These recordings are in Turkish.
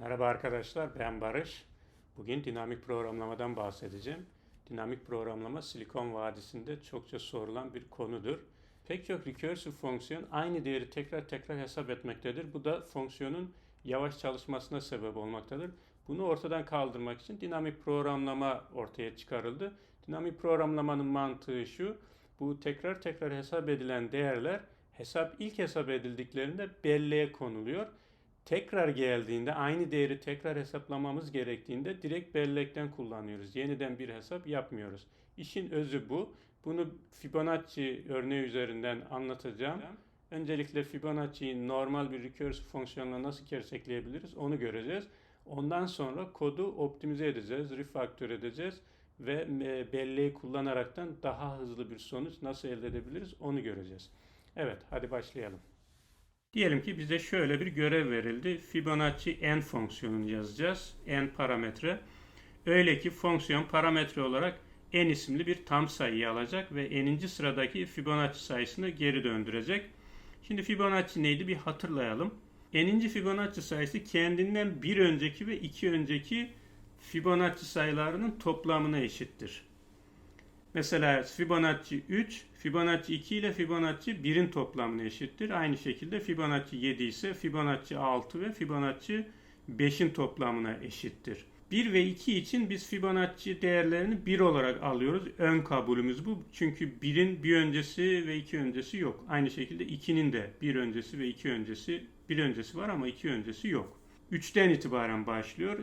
Merhaba arkadaşlar, ben Barış. Bugün dinamik programlamadan bahsedeceğim. Dinamik programlama Silikon Vadisi'nde çokça sorulan bir konudur. Pek çok recursive fonksiyon aynı değeri tekrar tekrar hesap etmektedir. Bu da fonksiyonun yavaş çalışmasına sebep olmaktadır. Bunu ortadan kaldırmak için dinamik programlama ortaya çıkarıldı. Dinamik programlamanın mantığı şu, bu tekrar tekrar hesap edilen değerler hesap ilk hesap edildiklerinde belleğe konuluyor tekrar geldiğinde aynı değeri tekrar hesaplamamız gerektiğinde direkt bellekten kullanıyoruz. Yeniden bir hesap yapmıyoruz. İşin özü bu. Bunu Fibonacci örneği üzerinden anlatacağım. Öncelikle Fibonacci'yi normal bir recursive fonksiyonla nasıl gerçekleyebiliriz onu göreceğiz. Ondan sonra kodu optimize edeceğiz, refaktör edeceğiz ve e, belleği kullanaraktan daha hızlı bir sonuç nasıl elde edebiliriz onu göreceğiz. Evet, hadi başlayalım. Diyelim ki bize şöyle bir görev verildi. Fibonacci n fonksiyonunu yazacağız. n parametre. Öyle ki fonksiyon parametre olarak n isimli bir tam sayıyı alacak ve n'inci sıradaki Fibonacci sayısını geri döndürecek. Şimdi Fibonacci neydi bir hatırlayalım. n'inci Fibonacci sayısı kendinden bir önceki ve iki önceki Fibonacci sayılarının toplamına eşittir. Mesela Fibonacci 3, Fibonacci 2 ile Fibonacci 1'in toplamına eşittir. Aynı şekilde Fibonacci 7 ise Fibonacci 6 ve Fibonacci 5'in toplamına eşittir. 1 ve 2 için biz Fibonacci değerlerini 1 olarak alıyoruz. Ön kabulümüz bu. Çünkü 1'in bir öncesi ve 2 öncesi yok. Aynı şekilde 2'nin de 1 öncesi ve 2 öncesi, 1 öncesi var ama 2 öncesi yok. 3'ten itibaren başlıyor.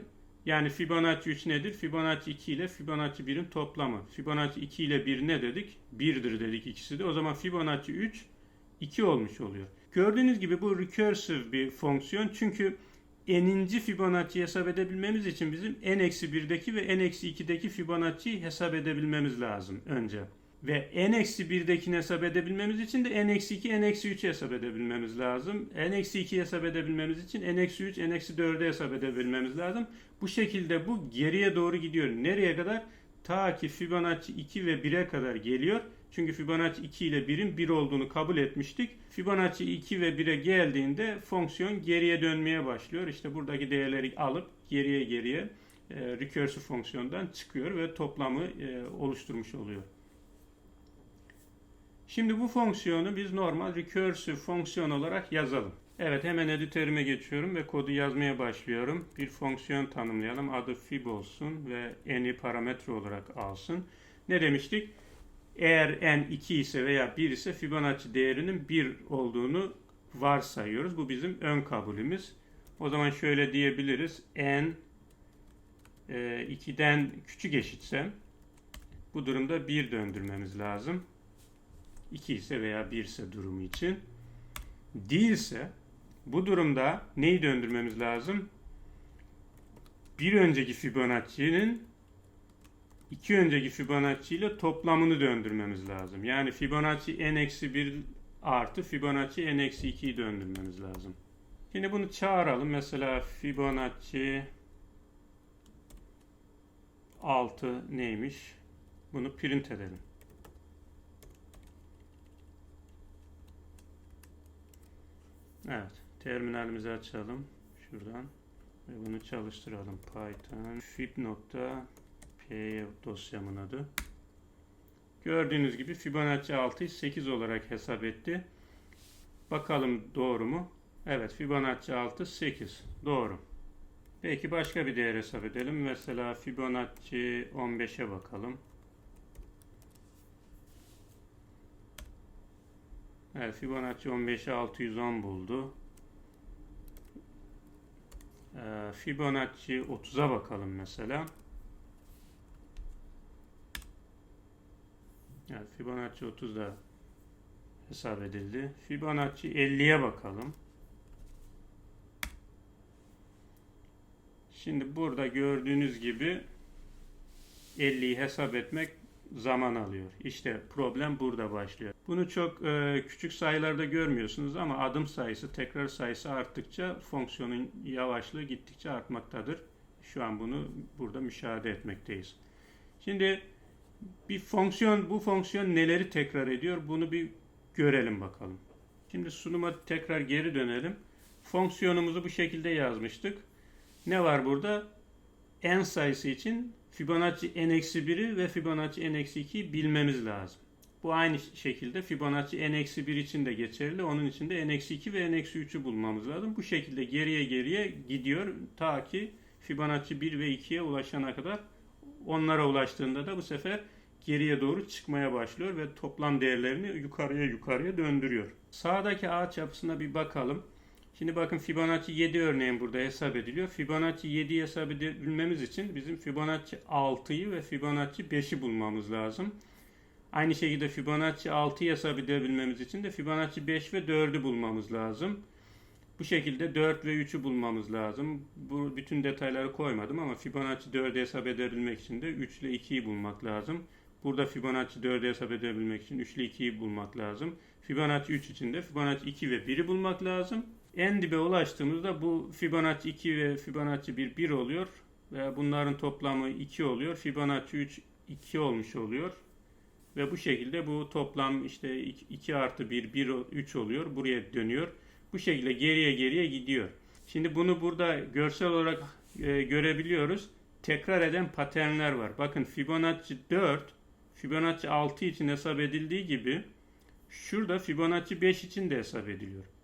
Yani Fibonacci 3 nedir? Fibonacci 2 ile Fibonacci 1'in toplamı. Fibonacci 2 ile 1 ne dedik? 1'dir dedik ikisi de. O zaman Fibonacci 3 2 olmuş oluyor. Gördüğünüz gibi bu recursive bir fonksiyon. Çünkü n'inci Fibonacci hesap edebilmemiz için bizim n-1'deki ve n-2'deki Fibonacci'yi hesap edebilmemiz lazım önce. Ve n-1'dekini hesap edebilmemiz için de n-2, n-3'ü hesap edebilmemiz lazım. n-2'yi hesap edebilmemiz için n-3, n-4'ü hesap edebilmemiz lazım. Bu şekilde bu geriye doğru gidiyor. Nereye kadar? Ta ki Fibonacci 2 ve 1'e kadar geliyor. Çünkü Fibonacci 2 ile 1'in 1 olduğunu kabul etmiştik. Fibonacci 2 ve 1'e geldiğinde fonksiyon geriye dönmeye başlıyor. İşte buradaki değerleri alıp geriye geriye e, recursive fonksiyondan çıkıyor ve toplamı e, oluşturmuş oluyor. Şimdi bu fonksiyonu biz normal recursive fonksiyon olarak yazalım. Evet hemen editörüme geçiyorum ve kodu yazmaya başlıyorum. Bir fonksiyon tanımlayalım. Adı fib olsun ve n'i parametre olarak alsın. Ne demiştik? Eğer n 2 ise veya 1 ise Fibonacci değerinin 1 olduğunu varsayıyoruz. Bu bizim ön kabulümüz. O zaman şöyle diyebiliriz. n 2'den küçük eşitse bu durumda 1 döndürmemiz lazım. 2 ise veya 1 ise durumu için. Değilse bu durumda neyi döndürmemiz lazım? Bir önceki Fibonacci'nin iki önceki Fibonacci ile toplamını döndürmemiz lazım. Yani Fibonacci n-1 artı Fibonacci n-2'yi döndürmemiz lazım. Şimdi bunu çağıralım. Mesela Fibonacci 6 neymiş? Bunu print edelim. Evet. Terminalimizi açalım. Şuradan. Ve bunu çalıştıralım. Python fib.py dosyamın adı. Gördüğünüz gibi Fibonacci 6'yı 8 olarak hesap etti. Bakalım doğru mu? Evet Fibonacci 6 8. Doğru. Peki başka bir değer hesap edelim. Mesela Fibonacci 15'e bakalım. Evet Fibonacci 15'e 610 buldu. Ee, Fibonacci 30'a bakalım mesela. Evet Fibonacci 30 da hesap edildi. Fibonacci 50'ye bakalım. Şimdi burada gördüğünüz gibi 50'yi hesap etmek zaman alıyor. İşte problem burada başlıyor. Bunu çok e, küçük sayılarda görmüyorsunuz ama adım sayısı, tekrar sayısı arttıkça fonksiyonun yavaşlığı gittikçe artmaktadır. Şu an bunu burada müşahede etmekteyiz. Şimdi bir fonksiyon, bu fonksiyon neleri tekrar ediyor? Bunu bir görelim bakalım. Şimdi sunuma tekrar geri dönelim. Fonksiyonumuzu bu şekilde yazmıştık. Ne var burada? n sayısı için Fibonacci n-1'i ve Fibonacci n-2'yi bilmemiz lazım. Bu aynı şekilde Fibonacci n-1 için de geçerli. Onun için de n-2 ve n-3'ü bulmamız lazım. Bu şekilde geriye geriye gidiyor ta ki Fibonacci 1 ve 2'ye ulaşana kadar. Onlara ulaştığında da bu sefer geriye doğru çıkmaya başlıyor ve toplam değerlerini yukarıya yukarıya döndürüyor. Sağdaki ağaç yapısına bir bakalım. Şimdi bakın Fibonacci 7 örneğin burada hesap ediliyor. Fibonacci 7'yi hesap edebilmemiz için bizim Fibonacci 6'yı ve Fibonacci 5'i bulmamız lazım. Aynı şekilde Fibonacci 6'yı hesap edebilmemiz için de Fibonacci 5 ve 4'ü bulmamız lazım. Bu şekilde 4 ve 3'ü bulmamız lazım. Bu bütün detayları koymadım ama Fibonacci 4'ü hesap edebilmek için de 3 ile 2'yi bulmak lazım. Burada Fibonacci 4'ü hesap edebilmek için 3 ile 2'yi bulmak lazım. Fibonacci 3 için de Fibonacci 2 ve 1'i bulmak lazım. En dibe ulaştığımızda bu Fibonacci 2 ve Fibonacci 1 1 oluyor. Ve bunların toplamı 2 oluyor. Fibonacci 3 2 olmuş oluyor. Ve bu şekilde bu toplam işte 2 artı 1 1 3 oluyor. Buraya dönüyor. Bu şekilde geriye geriye gidiyor. Şimdi bunu burada görsel olarak e, görebiliyoruz. Tekrar eden paternler var. Bakın Fibonacci 4 Fibonacci 6 için hesap edildiği gibi şurada Fibonacci 5 için de hesap ediliyor.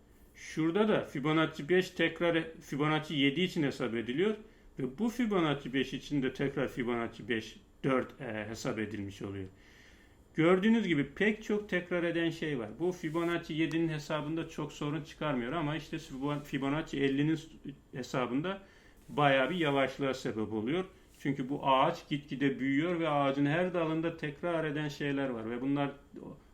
Şurada da Fibonacci 5 tekrar Fibonacci 7 için hesap ediliyor ve bu Fibonacci 5 için de tekrar Fibonacci 5 4 e, hesap edilmiş oluyor. Gördüğünüz gibi pek çok tekrar eden şey var. Bu Fibonacci 7'nin hesabında çok sorun çıkarmıyor ama işte Fibonacci 50'nin hesabında bayağı bir yavaşlığa sebep oluyor. Çünkü bu ağaç gitgide büyüyor ve ağacın her dalında tekrar eden şeyler var ve bunlar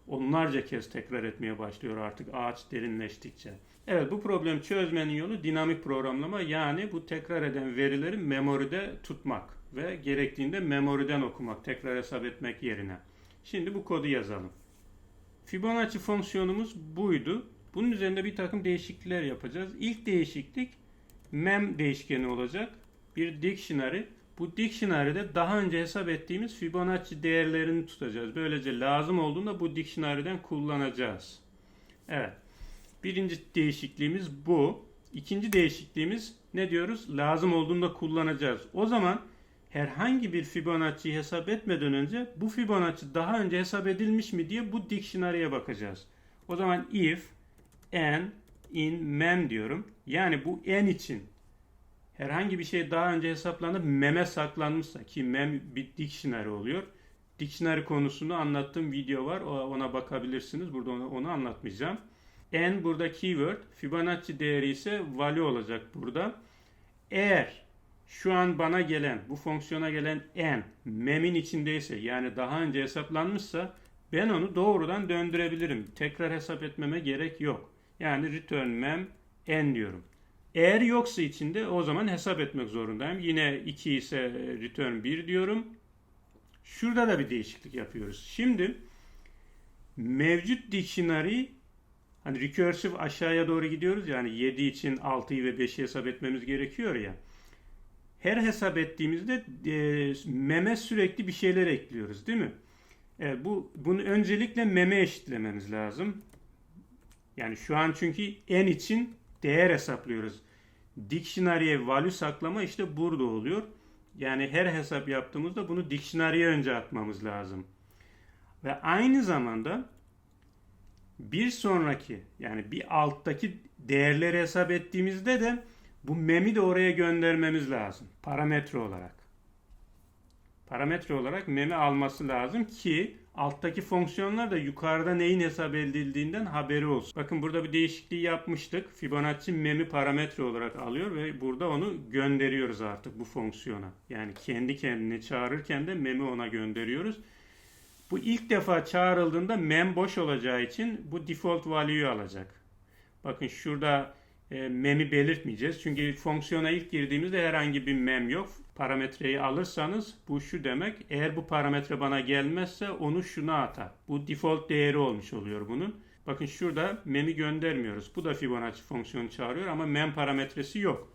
onlarca kez tekrar etmeye başlıyor artık ağaç derinleştikçe. Evet bu problemi çözmenin yolu dinamik programlama yani bu tekrar eden verileri memoride tutmak ve gerektiğinde memoriden okumak, tekrar hesap etmek yerine. Şimdi bu kodu yazalım. Fibonacci fonksiyonumuz buydu. Bunun üzerinde bir takım değişiklikler yapacağız. İlk değişiklik mem değişkeni olacak. Bir dictionary. Bu dictionary'de daha önce hesap ettiğimiz Fibonacci değerlerini tutacağız. Böylece lazım olduğunda bu dictionary'den kullanacağız. Evet. Birinci değişikliğimiz bu. İkinci değişikliğimiz ne diyoruz? Lazım olduğunda kullanacağız. O zaman herhangi bir Fibonacci hesap etmeden önce bu Fibonacci daha önce hesap edilmiş mi diye bu dictionary'e bakacağız. O zaman if n in mem diyorum. Yani bu n için herhangi bir şey daha önce hesaplanıp meme saklanmışsa ki mem bir dictionary oluyor. Dictionary konusunu anlattığım video var. Ona bakabilirsiniz. Burada onu, onu anlatmayacağım. N burada keyword. Fibonacci değeri ise value olacak burada. Eğer şu an bana gelen, bu fonksiyona gelen n mem'in içindeyse yani daha önce hesaplanmışsa ben onu doğrudan döndürebilirim. Tekrar hesap etmeme gerek yok. Yani return mem n diyorum. Eğer yoksa içinde o zaman hesap etmek zorundayım. Yine 2 ise return 1 diyorum. Şurada da bir değişiklik yapıyoruz. Şimdi mevcut dictionary hani recursive aşağıya doğru gidiyoruz yani 7 için 6'yı ve 5'i hesap etmemiz gerekiyor ya her hesap ettiğimizde e, meme sürekli bir şeyler ekliyoruz değil mi? Evet, bu bunu öncelikle meme eşitlememiz lazım. Yani şu an çünkü n için değer hesaplıyoruz. Dictionary'e value saklama işte burada oluyor. Yani her hesap yaptığımızda bunu dictionary'e önce atmamız lazım. Ve aynı zamanda bir sonraki yani bir alttaki değerleri hesap ettiğimizde de bu mem'i de oraya göndermemiz lazım. Parametre olarak. Parametre olarak mem'i alması lazım ki alttaki fonksiyonlar da yukarıda neyin hesap edildiğinden haberi olsun. Bakın burada bir değişikliği yapmıştık. Fibonacci mem'i parametre olarak alıyor ve burada onu gönderiyoruz artık bu fonksiyona. Yani kendi kendine çağırırken de mem'i ona gönderiyoruz. Bu ilk defa çağrıldığında mem boş olacağı için bu default value'yu alacak. Bakın şurada e, mem'i belirtmeyeceğiz. Çünkü fonksiyona ilk girdiğimizde herhangi bir mem yok. Parametreyi alırsanız bu şu demek. Eğer bu parametre bana gelmezse onu şuna atar. Bu default değeri olmuş oluyor bunun. Bakın şurada mem'i göndermiyoruz. Bu da Fibonacci fonksiyonu çağırıyor ama mem parametresi yok.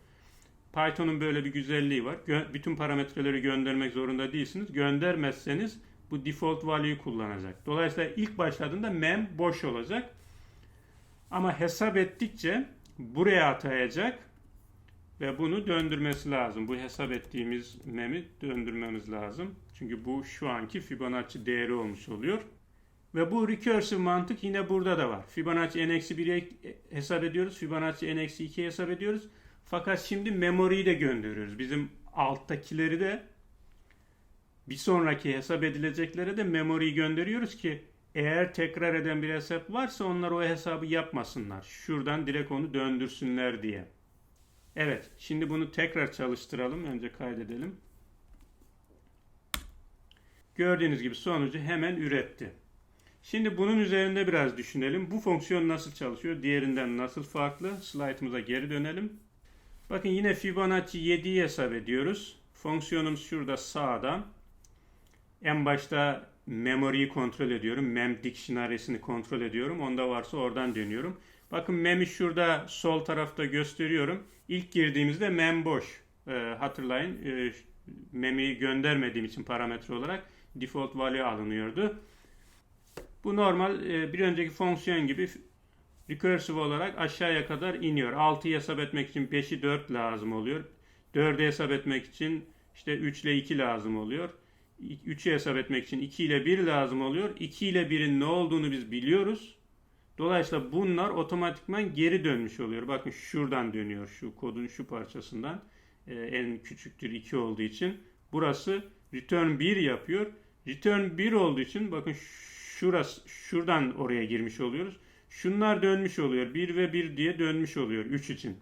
Python'un böyle bir güzelliği var. Gö bütün parametreleri göndermek zorunda değilsiniz. Göndermezseniz bu default value'yu kullanacak. Dolayısıyla ilk başladığında mem boş olacak. Ama hesap ettikçe buraya atayacak ve bunu döndürmesi lazım. Bu hesap ettiğimiz memi döndürmemiz lazım. Çünkü bu şu anki Fibonacci değeri olmuş oluyor. Ve bu recursive mantık yine burada da var. Fibonacci n-1'i hesap ediyoruz. Fibonacci n-2'yi hesap ediyoruz. Fakat şimdi memoriyi de gönderiyoruz. Bizim alttakileri de bir sonraki hesap edilecekleri de memoriyi gönderiyoruz ki eğer tekrar eden bir hesap varsa onlar o hesabı yapmasınlar. Şuradan direkt onu döndürsünler diye. Evet, şimdi bunu tekrar çalıştıralım. Önce kaydedelim. Gördüğünüz gibi sonucu hemen üretti. Şimdi bunun üzerinde biraz düşünelim. Bu fonksiyon nasıl çalışıyor? Diğerinden nasıl farklı? Slaytımıza geri dönelim. Bakın yine Fibonacci 7'yi hesap ediyoruz. Fonksiyonumuz şurada sağda. En başta memory'yi kontrol ediyorum. Mem dictionary'sini kontrol ediyorum. Onda varsa oradan dönüyorum. Bakın mem'i şurada sol tarafta gösteriyorum. İlk girdiğimizde mem boş. Ee, hatırlayın e, mem'i göndermediğim için parametre olarak default value alınıyordu. Bu normal e, bir önceki fonksiyon gibi recursive olarak aşağıya kadar iniyor. 6'yı hesap etmek için 5'i 4 lazım oluyor. 4'ü hesap etmek için işte 3 ile 2 lazım oluyor. 3'ü hesap etmek için 2 ile 1 lazım oluyor. 2 ile 1'in ne olduğunu biz biliyoruz. Dolayısıyla bunlar otomatikman geri dönmüş oluyor. Bakın şuradan dönüyor şu kodun şu parçasından. Ee, en küçüktür 2 olduğu için. Burası return 1 yapıyor. Return 1 olduğu için bakın şurası şuradan oraya girmiş oluyoruz. Şunlar dönmüş oluyor. 1 ve 1 diye dönmüş oluyor 3 için.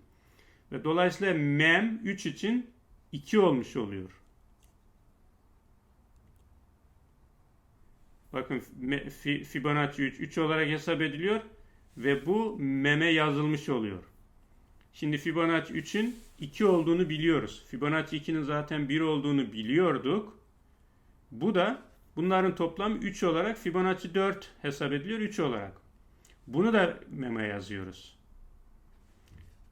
Ve dolayısıyla mem 3 için 2 olmuş oluyor. Bakın Fibonacci 3 3 olarak hesap ediliyor ve bu meme yazılmış oluyor. Şimdi Fibonacci 3'ün 2 olduğunu biliyoruz. Fibonacci 2'nin zaten 1 olduğunu biliyorduk. Bu da bunların toplamı 3 olarak Fibonacci 4 hesap ediliyor 3 olarak. Bunu da meme yazıyoruz.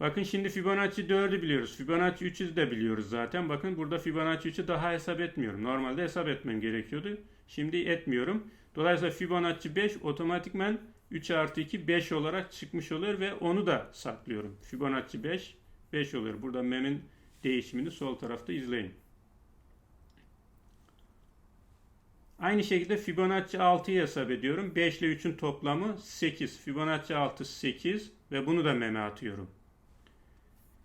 Bakın şimdi Fibonacci 4'ü biliyoruz. Fibonacci 3'ü de biliyoruz zaten. Bakın burada Fibonacci 3'ü daha hesap etmiyorum. Normalde hesap etmem gerekiyordu. Şimdi etmiyorum. Dolayısıyla Fibonacci 5 otomatikmen 3 artı 2 5 olarak çıkmış oluyor ve onu da saklıyorum. Fibonacci 5 5 oluyor. Burada memin değişimini sol tarafta izleyin. Aynı şekilde Fibonacci 6'yı hesap ediyorum. 5 ile 3'ün toplamı 8. Fibonacci 6 8 ve bunu da meme atıyorum.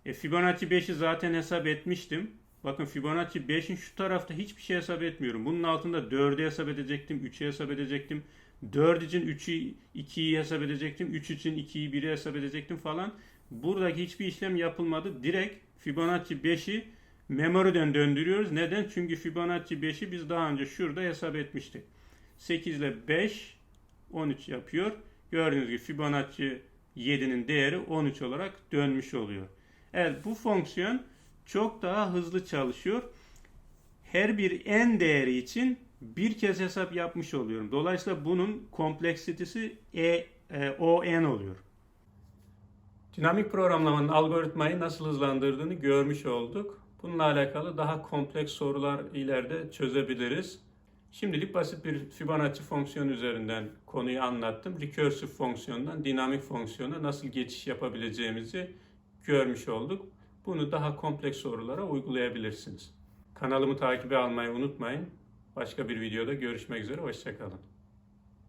E, Fibonacci 5'i zaten hesap etmiştim. Bakın Fibonacci 5'in şu tarafta hiçbir şey hesap etmiyorum. Bunun altında 4'ü hesap edecektim, 3'ü hesap edecektim. 4 için 3'ü 2'yi hesap edecektim. 3 için 2'yi 1'i hesap edecektim falan. Buradaki hiçbir işlem yapılmadı. Direkt Fibonacci 5'i memory'den döndürüyoruz. Neden? Çünkü Fibonacci 5'i biz daha önce şurada hesap etmiştik. 8 ile 5 13 yapıyor. Gördüğünüz gibi Fibonacci 7'nin değeri 13 olarak dönmüş oluyor. Evet bu fonksiyon çok daha hızlı çalışıyor. Her bir n değeri için bir kez hesap yapmış oluyorum. Dolayısıyla bunun kompleksitesi e, e, o n oluyor. Dinamik programlamanın algoritmayı nasıl hızlandırdığını görmüş olduk. Bununla alakalı daha kompleks sorular ileride çözebiliriz. Şimdilik basit bir Fibonacci fonksiyonu üzerinden konuyu anlattım. Recursive fonksiyondan dinamik fonksiyona nasıl geçiş yapabileceğimizi görmüş olduk. Bunu daha kompleks sorulara uygulayabilirsiniz. Kanalımı takibe almayı unutmayın. Başka bir videoda görüşmek üzere. Hoşçakalın.